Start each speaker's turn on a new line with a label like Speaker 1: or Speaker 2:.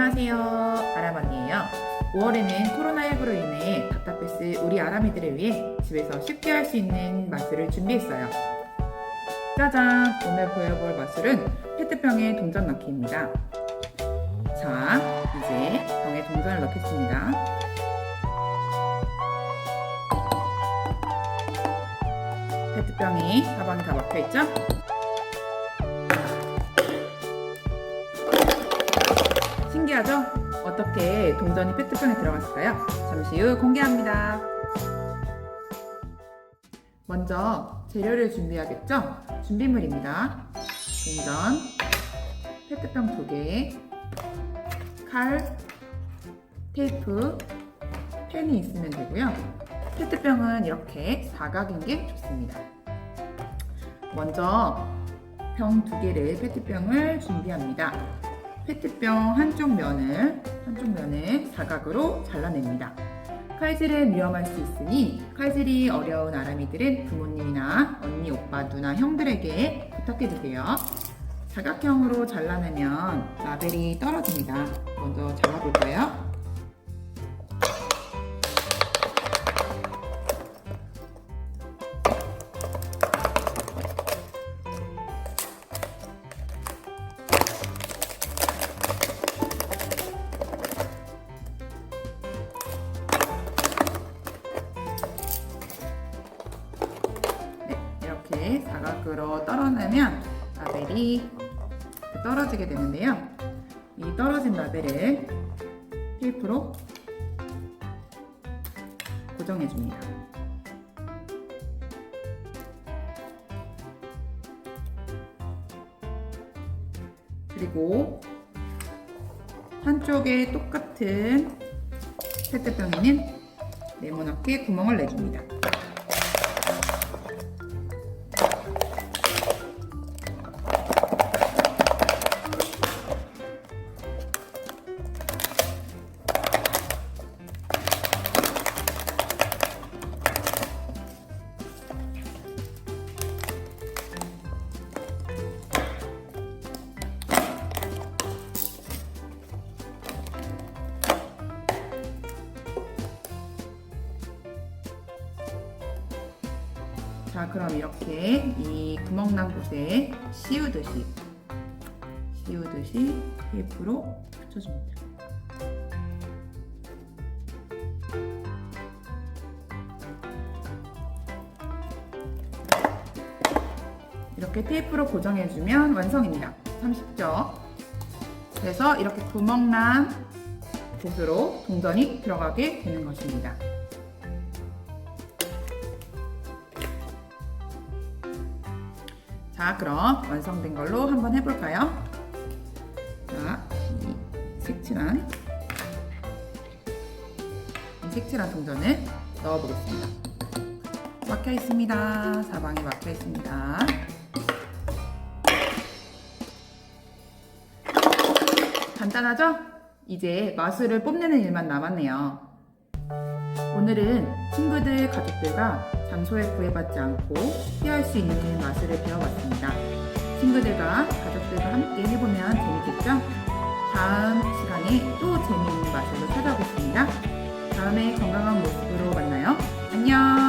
Speaker 1: 안녕하세요. 아람언니예요. 5월에는 코로나19로 인해 답답했을 우리 아람이들을 위해 집에서 쉽게 할 수 있는 마술을 준비했어요. 짜잔! 오늘 보여볼 마술은 페트병에 동전 넣기입니다. 자, 이제 병에 동전을 넣겠습니다. 페트병이 사방이 다 막혀있죠? 신기하죠? 어떻게 동전이 페트병에 들어갔을까요? 잠시 후 공개합니다. 먼저 재료를 준비하겠죠? 준비물입니다. 동전, 페트병 두 개, 칼, 테이프, 펜이 있으면 되고요. 페트병은 이렇게 사각인 게 좋습니다. 먼저 병두 개를 페트병을 준비합니다. 페트병 한쪽 면을 한쪽 면을 사각으로 잘라냅니다. 칼질은 위험할 수 있으니 칼질이 어려운 아람이들은 부모님이나 언니, 오빠, 누나, 형들에게 부탁해 주세요. 사각형으로 잘라내면 라벨이 떨어집니다. 먼저 잘라볼까요? 이렇게 사각으로 떨어내면 라벨이 떨어지게 되는데요. 이 떨어진 라벨을 테이프로 고정해 줍니다. 그리고 한쪽에 똑같은 페트병에는 네모나게 구멍을 내줍니다. 자, 그럼 이렇게 이 구멍 난 곳에 씌우듯이 씌우듯이 테이프로 붙여줍니다. 이렇게 테이프로 고정해주면 완성입니다. 참 쉽죠? 그래서 이렇게 구멍 난 곳으로 동전이 들어가게 되는 것입니다. 자, 그럼 완성된 걸로 한번 해볼까요? 자, 이 색칠한 이 색칠한 동전을 넣어보겠습니다. 막혀 있습니다. 사방이 막혀 있습니다. 간단하죠? 이제 마술을 뽐내는 일만 남았네요. 오늘은 친구들, 가족들과 장소에 구애받지 않고 피할 수 있는 마술을 배워봤습니다. 친구들과 가족들과 함께 해보면 재밌겠죠? 다음 시간에 또 재미있는 마술로 찾아오겠습니다. 다음에 건강한 모습으로 만나요. 안녕!